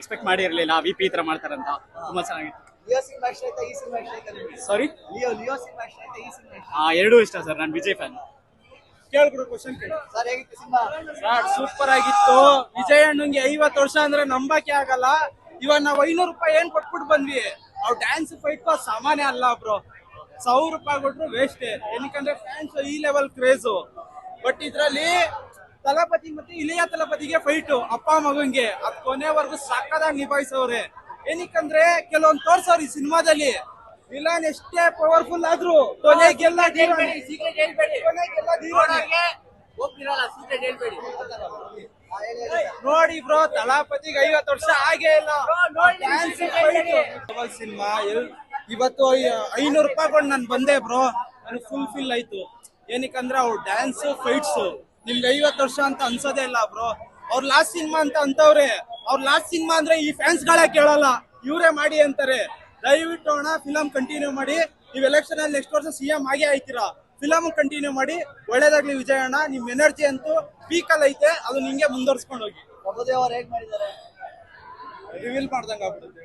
Expect ಮಾಡಿರಲಿಲ್ಲ V P ಈ ತರ ಮಾಡ್ತಾರಂತ ತುಂಬಾ ಚೆನ್ನಾಗಿತ್ತು. ಲಿಯೋ ಸಿನಿಮಾ ಇಷ್ಟ ಆಯ್ತಾ? ಈ ಸಿನಿಮಾ ಇಷ್ಟ ಆಯ್ತಾ ನಿಮ್ಗೆ? ಸಾರಿ ಲಿಯೋ ಲಿಯೋ ಸಿನಿಮಾ ಇಷ್ಟ ಆಯ್ತಾ? ಈ ಸಿನಿಮಾ ಇಷ್ಟ ಎರಡೂ ಇಷ್ಟ ಸರ್. ನಾನು ವಿಜಯ್ ಫ್ಯಾನ್ ಕೇಳ್ಬಿಡು ಕ್ವಶನ್ ಕೇಳಿ. ಸರ್ ಹೇಗಿತ್ತು ಸಿನಿಮಾ? ಸರ್ ಸೂಪರ್ ಆಗಿತ್ತು. ವಿಜಯ್ ಅಣ್ಣಂಗೆ ಐವತ್ತು ವರ್ಷ ಅಂದ್ರೆ ನಂಬಕ್ಕೆ ಆಗಲ್ಲ. ಇವಾಗ ನಾವ್ ಐನೂರು ರೂಪಾಯಿ ಏನ್ ಕೊಟ್ಬಿಟ್ಟು ಬಂದ್ವಿ? ಅವ್ರು ಡ್ಯಾನ್ಸ್ ಫೈಟ್ ಸಾಮಾನ್ಯ ಅಲ್ಲ ಬ್ರೋ. ಸಾವಿರ ರೂಪಾಯಿ ಕೊಟ್ರು ವೇಸ್ಟ್ ಏನಕ್ಕಂದ್ರೆ ಫ್ಯಾನ್ಸ್ ಈ ಲೆವೆಲ್ ಕ್ರೇಜು ಬಟ್ ಇದ್ರಲ್ಲಿ ತಲಪತಿ ಮತ್ತೆ ಇಳಿಯ ತಲಪತಿಗೆ ಫೈಟು ಅಪ್ಪ ಮಗಂಗೆ. ಅದ್ ಕೊನೆವರೆಗೂ ಸಕ್ಕದಾಗಿ ನಿಭಾಯಿಸವ್ರೆ. ಏನಕ್ಕಂದ್ರೆ ಕೆಲವೊಂದು ತೋರ್ಸವ್ರು ಈ ಸಿನಿಮಾದಲ್ಲಿ. ವಿಲನ್ ಎಷ್ಟೇ ಪವರ್ಫುಲ್ ಆದ್ರೂ ಕೊನೆಗೆಲ್ಲ. ನೋಡಿ ಬ್ರೋ ತಲಾಪತಿಗೆ ಐವತ್ತು ವರ್ಷ ಆಗೇ ಇಲ್ಲ. ಸಿನಿಮಾ ಇವತ್ತು ಐನೂರು ರೂಪಾಯಿ ಕೊಂಡು ನಾನು ಬಂದೆ ಬ್ರೋ. ನನಗೆ ಫುಲ್ ಫಿಲ್ ಆಯ್ತು. ಏನಕ್ಕಂದ್ರೆ ಅವ್ರ ಡ್ಯಾನ್ಸ್ ಫೈಟ್ಸ್ ನಿಮ್ಗೆ ಐವತ್ತು ವರ್ಷ ಅಂತ ಅನ್ಸೋದೇ ಇಲ್ಲ ಬ್ರೋ. ಅವ್ರ ಲಾಸ್ಟ್ ಸಿನಿಮಾ ಅಂತ ಅಂತವ್ರೆ ಅವ್ರ ಲಾಸ್ಟ್ ಸಿನಿಮಾ ಅಂದ್ರೆ ಈ ಫ್ಯಾನ್ಸ್ ಗಳೇ ಕೇಳಲ್ಲ ಇವರೇ ಮಾಡಿ ಅಂತಾರೆ. ದಯವಿಟ್ಟು ಅಣ್ಣ ಫಿಲಂ ಕಂಟಿನ್ಯೂ ಮಾಡಿ ನೀವು ಎಲೆಕ್ಷನ್ ಅಲ್ಲಿ ನೆಕ್ಸ್ಟ್ ವರ್ಷ ಸಿಎಂ ಆಗೇ ಆಯ್ತೀರಾ. ಫಿಲಂ ಕಂಟಿನ್ಯೂ ಮಾಡಿ ಒಳ್ಳೇದಾಗ್ಲಿ ವಿಜಯ ಅಣ್ಣ ನಿಮ್ ಎನರ್ಜಿ ಅಂತೂ ಪೀಕಲ್ ಐತೆ ಅದು ನಿಂಗೆ ಮುಂದುವರ್ಸ್ಕೊಂಡು ಹೋಗಿ ಪ್ರಭುದೇವ್ ಅವ್ರು ಹೇಗ್ ಮಾಡಿದ್ದಾರೆ? ರಿವೀಲ್ ಮಾಡ್ದಂಗ ಆಗ್ಬಿಡುತ್ತೆ